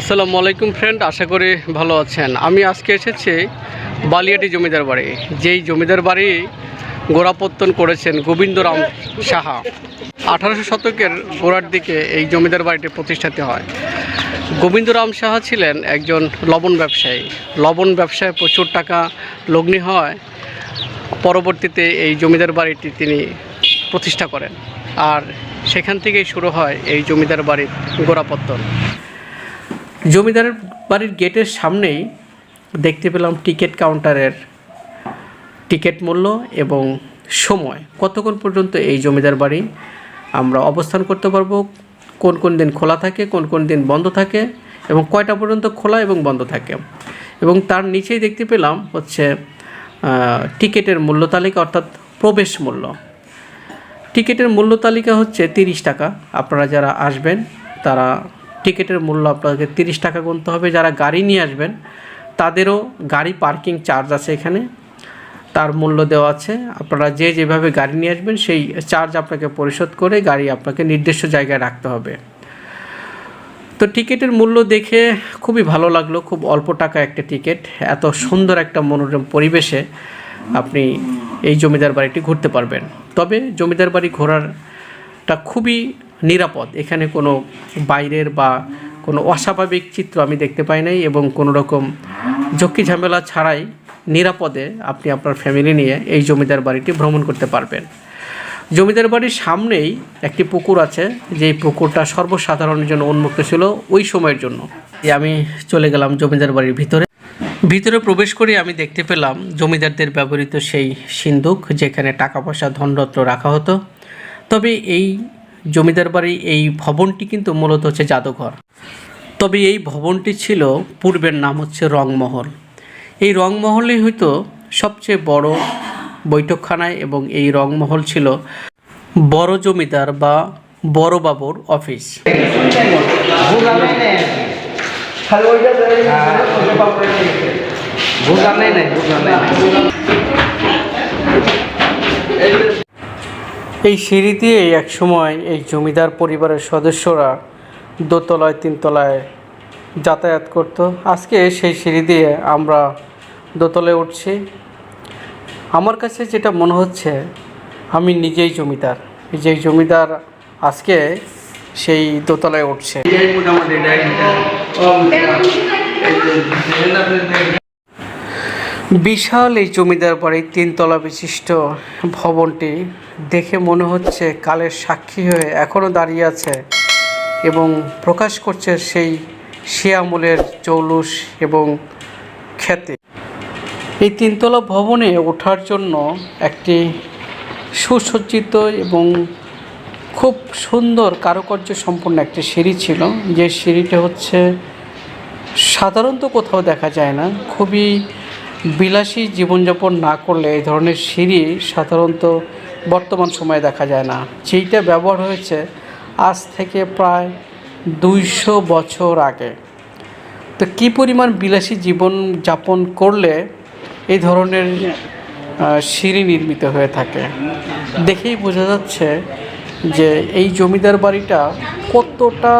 আসসালামু আলাইকুম ফ্রেন্ড আশা করি ভালো আছেন। আমি আজকে এসেছি বালিয়াটি জমিদার বাড়ি। যেই জমিদার বাড়ি গোড়াপত্তন করেছেন গোবিন্দরাম সাহা। আঠারোশো শতকের গোড়ার দিকে এই জমিদার বাড়িটি প্রতিষ্ঠিত হয়। গোবিন্দরাম সাহা ছিলেন একজন লবণ ব্যবসায়ী। লবণ ব্যবসায় প্রচুর টাকা লগ্নি হয়। পরবর্তীতে এই জমিদার বাড়িটি তিনি প্রতিষ্ঠা করেন। আর সেখান থেকেই শুরু হয় এই জমিদার বাড়ির গোড়াপত্তন। জমিদার বাড়ির গেটের সামনেই দেখতে পেলাম টিকিট কাউন্টারের টিকিট মূল্য এবং সময়। কতক্ষণ পর্যন্ত এই জমিদার বাড়ি আমরা অবস্থান করতে পারব? কোন কোন দিন খোলা থাকে, কোন কোন দিন বন্ধ থাকে এবং কয়টা পর্যন্ত খোলা এবং বন্ধ থাকে? এবং তার নিচেই দেখতে পেলাম হচ্ছে টিকিটের মূল্য তালিকা অর্থাৎ প্রবেশ মূল্য। টিকিটের মূল্য তালিকা হচ্ছে তিরিশ টাকা। আপনারা যারা আসবেন, তারা টিকিটের মূল্য আপনাকে তিরিশ টাকা গুনতে হবে। যারা গাড়ি নিয়ে আসবেন, তাদেরও গাড়ি পার্কিং চার্জ আছে এখানে। তার মূল্য দেওয়া আছে। আপনারা যে যেভাবে গাড়ি নিয়ে আসবেন, সেই চার্জ আপনাকে পরিশোধ করে গাড়ি আপনাকে নির্দিষ্ট জায়গায় রাখতে হবে। তো টিকিটের মূল্য দেখে খুবই ভালো লাগল। খুব অল্প টাকা একটা টিকিট। এত সুন্দর একটা মনোরম পরিবেশে আপনি এই জমিদার বাড়িটি ঘুরতে পারবেন। তবে জমিদার বাড়ি ঘোরারটা খুবই নিরাপদ। এখানে কোনো বাইরের বা কোনো অস্বাভাবিক চিত্র আমি দেখতে পাই নাই এবং কোনো রকম ঝক্কি ঝামেলা ছাড়াই নিরাপদে আপনি আপনার ফ্যামিলি নিয়ে এই জমিদার বাড়িটি ভ্রমণ করতে পারবেন। জমিদার বাড়ির সামনেই একটি পুকুর আছে, যেই পুকুরটা সর্বসাধারণের জন্য উন্মুক্ত ছিল ওই সময়ের জন্য। আমি চলে গেলাম জমিদার বাড়ির ভিতরে। ভিতরে প্রবেশ করে আমি দেখতে পেলাম জমিদারদের ব্যবহৃত সেই সিন্দুক, যেখানে টাকা পয়সা, ধনরত্ন রাখা হতো। তবে এই জমিদার বাড়ির এই ভবনটি কিন্তু মূলত হচ্ছে জাদুঘর। তবে এই ভবনটি ছিল পূর্বের নাম হচ্ছে রংমহল। এই রংমহলই হয়তো সবচেয়ে বড় বৈঠকখানায় এবং এই রংমহল ছিল বড় জমিদার বা বড় বাবুর অফিস। এই সিঁড়ি দিয়ে এক সময় এই জমিদার পরিবারের সদস্যরা দোতলায় তিনতলায় যাতায়াত করত। আজকে সেই সিঁড়ি দিয়ে আমরা দোতলায় উঠছি। আমার কাছে যেটা মনে হচ্ছে আমি নিজেই জমিদার। যে জমিদার আজকে সেই দোতলায় উঠছে। বিশাল এই জমিদার বাড়ির তিনতলা বিশিষ্ট ভবনটি দেখে মনে হচ্ছে কালের সাক্ষী হয়ে এখনও দাঁড়িয়ে আছে এবং প্রকাশ করছে সেই শিয়ামূলের জৌলুস এবং খ্যাতি এই তিনতলা ভবনে ওঠার জন্য একটি সুসজ্জিত এবং খুব সুন্দর কারুকার্য সম্পন্ন একটি সিঁড়ি ছিল। যে সিঁড়িটা হচ্ছে সাধারণত কোথাও দেখা যায় না। খুবই বিলাসী জীবনযাপন না করলে এই ধরনের সিঁড়ি সাধারণত বর্তমান সময়ে দেখা যায় না। যেইটা ব্যবহার হয়েছে আজ থেকে প্রায় দুইশো বছর আগে। তো কী পরিমাণ বিলাসী জীবন যাপন করলে এই ধরনের সিঁড়ি নির্মিত হয়ে থাকে? দেখেই বোঝা যাচ্ছে যে এই জমিদার বাড়িটা কতটা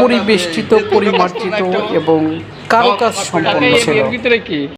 পরিবেষ্টিত পরিমার্জিত এবং কারুকাজ সম্পন্ন ছিল। ভিতরে কি